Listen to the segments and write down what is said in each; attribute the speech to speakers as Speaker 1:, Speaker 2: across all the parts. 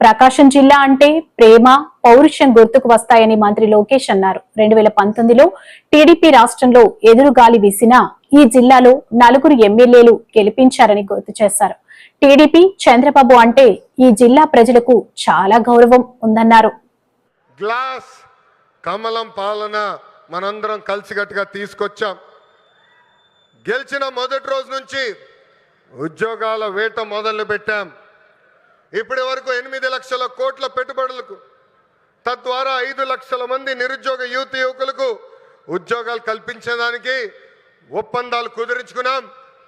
Speaker 1: ప్రకాశం జిల్లా అంటే ప్రేమ పౌరుషం గుర్తుకు వస్తాయని మంత్రి లోకేష్ అన్నారు. రెండు వేల పంతొమ్మిదిలో టీడీపీ రాష్ట్రంలో ఎదురుగాలి వీసినా ఈ జిల్లాలో నలుగురు ఎమ్మెల్యేలు గెలిపించారని గుర్తు చేశారు. టీడీపీ చంద్రబాబు అంటే ఈ జిల్లా ప్రజలకు చాలా గౌరవం ఉందన్నారు.
Speaker 2: గ్లాస్ కమలం పాలన మనందరం కలిసికట్టుగా తీసుకొచ్చాం. గెలిచిన మొదటి రోజు నుంచి ఉద్యోగాల వేట మొదలు పెట్టాం ఇప్పటి వరకు ఎనిమిది లక్షల కోట్ల పెట్టుబడులకు తద్వారా ఐదు లక్షల మంది నిరుద్యోగ యువత యువకులకు ఉద్యోగాలు కల్పించడానికి ఒప్పందాలు కుదిరించుకున్నాం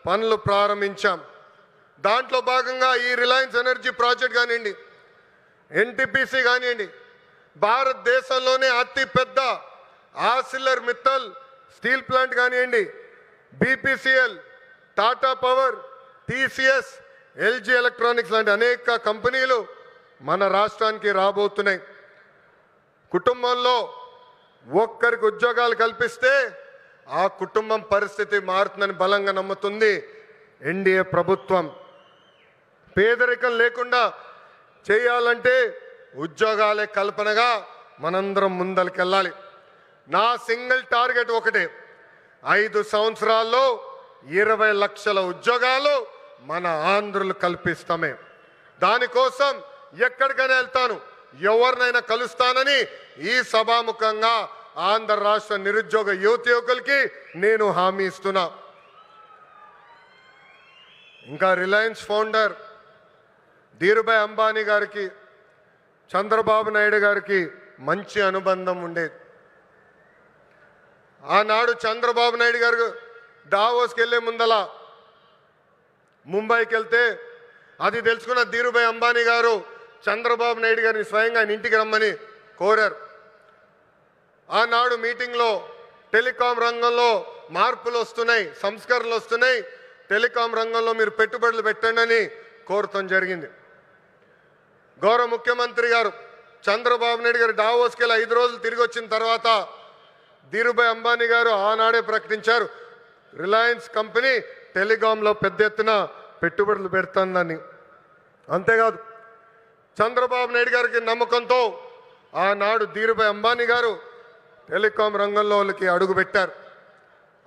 Speaker 2: పనులు ప్రారంభించాం. దాంట్లో భాగంగా ఈ రిలయన్స్ ఎనర్జీ ప్రాజెక్ట్ కానివ్వండి ఎన్టీపీసీ కానివ్వండి భారతదేశంలోనే అతిపెద్ద ఆసిల్లర్ మిత్తల్ స్టీల్ ప్లాంట్ కానివ్వండి BPCL Tata power TCS LG electronics లాంటి అనేక కంపెనీలు మన రాష్ట్రానికి రాబోతున్నాయి. కుటుంబంలో ఒక్కరికి ఉద్యోగాలు కల్పిస్తే ఆ కుటుంబం పరిస్థితి మారుతుందని బలంగా నమ్ముతుంది ఎన్డీఏ ప్రభుత్వం. పేదరికం లేకుండా చేయాలంటే ఉద్యోగాలే కల్పనగా మనందరం ముందరికెళ్ళాలి. నా సింగిల్ టార్గెట్ ఒకటే. ఐదు సంవత్సరాల్లో ఇరవై లక్షల ఉద్యోగాలు మన ఆంధ్రులు కల్పిస్తామే. దానికోసం ఎక్కడికైనా వెళ్తాను. ఎవరినైనా కలుస్తానని ఈ సభాముఖంగా ఆంధ్ర రాష్ట్ర నిరుద్యోగ యువత యువకులకి నేను హామీ ఇస్తున్నా. ఇంకా రిలయన్స్ ఫౌండర్ ధీరుభాయ్ అంబానీ గారికి చంద్రబాబు నాయుడు గారికి మంచి అనుబంధం ఉండేది. ఆనాడు చంద్రబాబు నాయుడు గారు డావోస్కి వెళ్ళే ముందల ముంబైకి వెళ్తే అది తెలుసుకున్న ధీరుభాయ్ అంబానీ గారు చంద్రబాబు నాయుడు గారిని స్వయంగా ఆయన ఇంటికి రమ్మని కోరారు. ఆనాడు మీటింగ్లో టెలికాం రంగంలో మార్పులు వస్తున్నాయి సంస్కరణలు వస్తున్నాయి. టెలికాం రంగంలో మీరు పెట్టుబడులు పెట్టండి అని కోరటం జరిగింది. గౌరవ ముఖ్యమంత్రి గారు చంద్రబాబు నాయుడు గారు డావోస్కి వెళ్ళి ఐదు రోజులు తిరిగి వచ్చిన తర్వాత ధీరుభాయ్ అంబానీ గారు ఆనాడే ప్రకటించారు. రిలయన్స్ కంపెనీ టెలికాంలో పెద్ద ఎత్తున పెట్టుబడులు పెడుతుందని. అంతేకాదు చంద్రబాబు నాయుడు గారికి నమ్మకంతో ఆనాడు ధీరుభాయ్ అంబానీ గారు టెలికాం రంగంలో వాళ్ళకి అడుగుపెట్టారు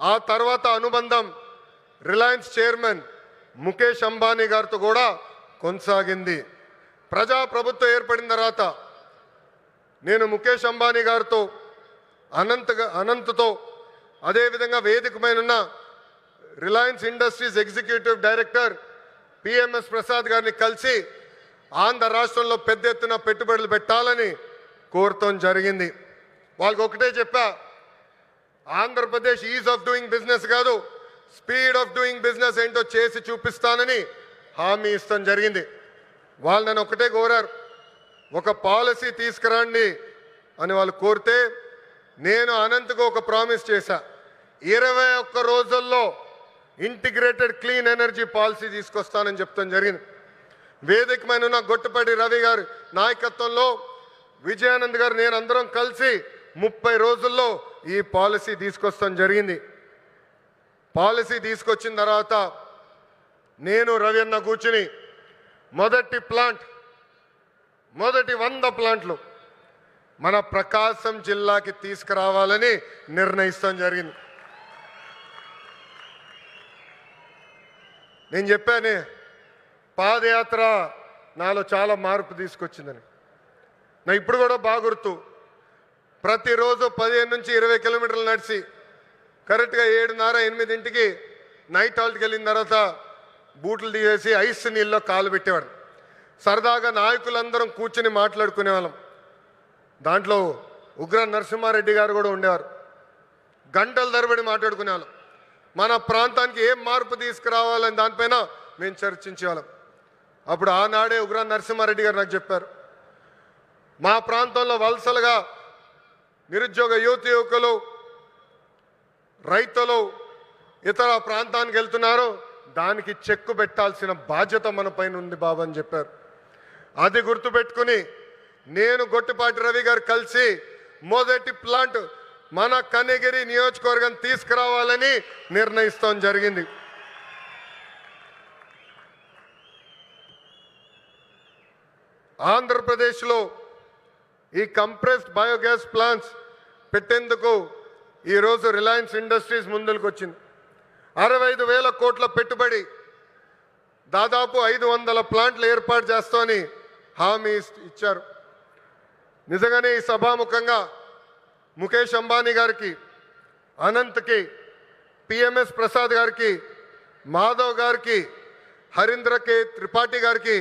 Speaker 2: ఆ తర్వాత అనుబంధం రిలయన్స్ చైర్మన్ ముఖేష్ అంబానీ గారితో కూడా కొనసాగింది. ప్రజా ప్రభుత్వం ఏర్పడిన తర్వాత నేను ముఖేష్ అంబానీ గారితో అనంత్ అనంత్తో అదేవిధంగా వేదికమైన ఉన్న Reliance industries executive director PMS Prasad గారిని కలిసి ఆంధ్ర రాష్ట్రంలో పెద్ద ఎత్తున పెట్టుబడులు పెట్టాలని కోరటం జరిగింది. వాళ్ళకి ఒకటే చెప్పా Andhra Pradesh ease of doing business కాదు స్పీడ్ ఆఫ్ డూయింగ్ బిజినెస్ ఏంటో చేసి చూపిస్తానని హామీ ఇస్తాం జరిగింది. వాళ్ళు నన్ను ఒకటే కోరారు ఒక పాలసీ తీసుకురండి అని వాళ్ళు కోరితే నేను అనంతకు ఒక ప్రామిస్ చేశా. ఇరవై ఒక్క రోజుల్లో ఇంటిగ్రేటెడ్ క్లీన్ ఎనర్జీ పాలసీ తీసుకొస్తానని చెప్తాం జరిగింది. వేదికమైన ఉన్న గొట్టపడి రవి గారి నాయకత్వంలో విజయానంద్ గారు నేను అందరం కలిసి ముప్పై రోజుల్లో ఈ పాలసీ తీసుకొస్తాం జరిగింది. పాలసీ తీసుకొచ్చిన తర్వాత నేను రవి అన్న కూర్చుని మొదటి ప్లాంట్ మొదటి వంద ప్లాంట్లు మన ప్రకాశం జిల్లాకి తీసుకురావాలని నిర్ణయిస్తాం జరిగింది. నేను చెప్పానే పాదయాత్ర నాలో చాలా మార్పు తీసుకొచ్చిందని. నా ఇప్పుడు కూడా బాగా గుర్తు ప్రతిరోజు పదిహేను నుంచి ఇరవై కిలోమీటర్లు నడిచి కరెక్ట్గా ఏడున్నర ఎనిమిదింటికి నైట్ హాల్ట్కి వెళ్ళిన తర్వాత బూట్లు తీసేసి ఐస్ నీళ్ళలో కాలు పెట్టేవాడు సరదాగా నాయకులందరం కూర్చుని మాట్లాడుకునేవాళ్ళం. దాంట్లో ఉగ్ర నరసింహారెడ్డి గారు కూడా ఉండేవారు. గంటల తరబడి మాట్లాడుకునేవాళ్ళం. మన ప్రాంతానికి ఏం మార్పు తీసుకురావాలని దానిపైన మేము చర్చించేవాళ్ళం అప్పుడు ఆనాడే ఉగ్ర నరసింహారెడ్డి గారు నాకు చెప్పారు. మా ప్రాంతంలో వలసలుగా నిరుద్యోగ యువత యువకులు రైతులు ఇతర ప్రాంతానికి వెళ్తున్నారు. దానికి చెక్కు పెట్టాల్సిన బాధ్యత మన పైన ఉంది బాబు అని చెప్పారు. అది గుర్తుపెట్టుకుని నేను గొట్టిపాటి రవి గారు కలిసి మొదటి ప్లాంట్ మన కనిగిరి నియోజకవర్గం తీసుకురావాలని నిర్ణయిస్తాం జరిగింది. ఆంధ్రప్రదేశ్లో ఈ కంప్రెస్డ్ బయోగ్యాస్ ప్లాంట్స్ పెట్టేందుకు ఈరోజు రిలయన్స్ ఇండస్ట్రీస్ ముందుకు వచ్చింది. అరవై ఐదు వేల కోట్ల పెట్టుబడి దాదాపు ఐదు వందల ప్లాంట్లు ఏర్పాటు చేస్తామని హామీ ఇచ్చారు. నిజంగానే ఈ సభాముఖంగా ముఖేష్ అంబానీ గారికి అనంత్కి పిఎంఎస్ ప్రసాద్ గారికి మాధవ్ గారికి హరీంద్ర కే త్రిపాఠి గారికి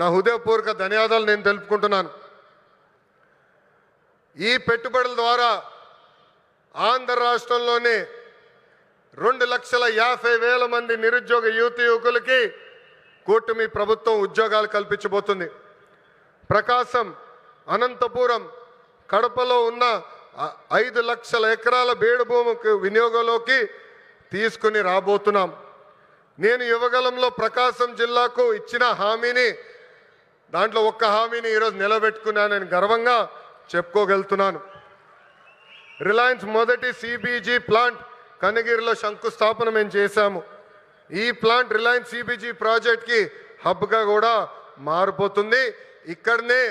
Speaker 2: నా హృదయపూర్వక ధన్యవాదాలు నేను తెలుపుకుంటున్నాను. ఈ పెట్టుబడుల ద్వారా ఆంధ్ర రాష్ట్రంలోనే రెండు లక్షల యాభై వేల మంది నిరుద్యోగ యువతి యువకులకి కూటమి ప్రభుత్వం ఉద్యోగాలు కల్పించబోతుంది. ప్రకాశం అనంతపురం కడపలో ఉన్న ఐదు లక్షల ఎకరాల బేడు భూమికి వినియోగంలోకి తీసుకుని రాబోతున్నాం. నేను యువగలంలో ప్రకాశం జిల్లాకు ఇచ్చిన హామీని దాంట్లో ఒక్క హామీని ఈరోజు నిలబెట్టుకున్నానని గర్వంగా చెప్పుకోగలుగుతున్నాను. రిలయన్స్ మొదటి సిబిజీ ప్లాంట్ కనగిరిలో శంకుస్థాపన మేము చేశాము. ఈ ప్లాంట్ రిలయన్స్ సిబిజీ ప్రాజెక్ట్కి హబ్గా కూడా మారిపోతుంది. ఇక్కడనే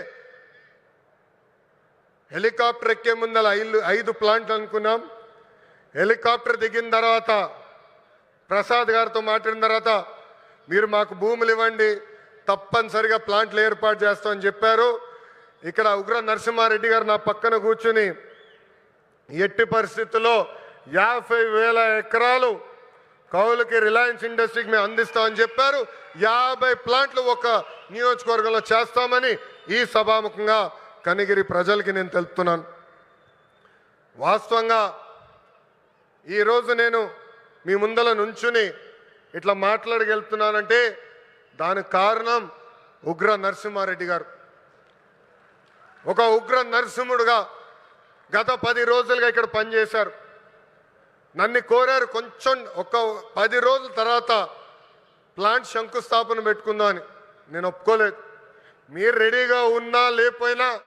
Speaker 2: హెలికాప్టర్ ఎక్కే ముందల ఐదు ఐదు ప్లాంట్లు అనుకున్నాం. హెలికాప్టర్ దిగిన తర్వాత ప్రసాద్ గారితో మాట్లాడిన తర్వాత మీరు మాకు భూములు ఇవ్వండి తప్పనిసరిగా ప్లాంట్లు ఏర్పాటు చేస్తామని చెప్పారు. ఇక్కడ ఉగ్ర నరసింహారెడ్డి గారు నా పక్కన కూర్చుని ఎట్టి పరిస్థితుల్లో యాభై వేల ఎకరాలు కౌలుకి రిలయన్స్ ఇండస్ట్రీకి మేము అందిస్తామని చెప్పారు. యాభై ప్లాంట్లు ఒక నియోజకవర్గంలో చేస్తామని ఈ సభాముఖంగా కనిగిరి ప్రజలకి నేను తెలుపుతున్నాను. వాస్తవంగా ఈరోజు నేను మీ ముందల నుంచుని ఇట్లా మాట్లాడగలుగుతున్నానంటే దానికి కారణం ఉగ్ర నరసింహారెడ్డి గారు. ఒక ఉగ్ర నరసింహుడుగా గత పది రోజులుగా ఇక్కడ పనిచేశారు. నన్ను కోరారు కొంచెం ఒక పది రోజుల తర్వాత ప్లాంట్ శంకుస్థాపన పెట్టుకుందామని. నేను ఒప్పుకోలేదు. మీరు రెడీగా ఉన్నా లేకపోయినా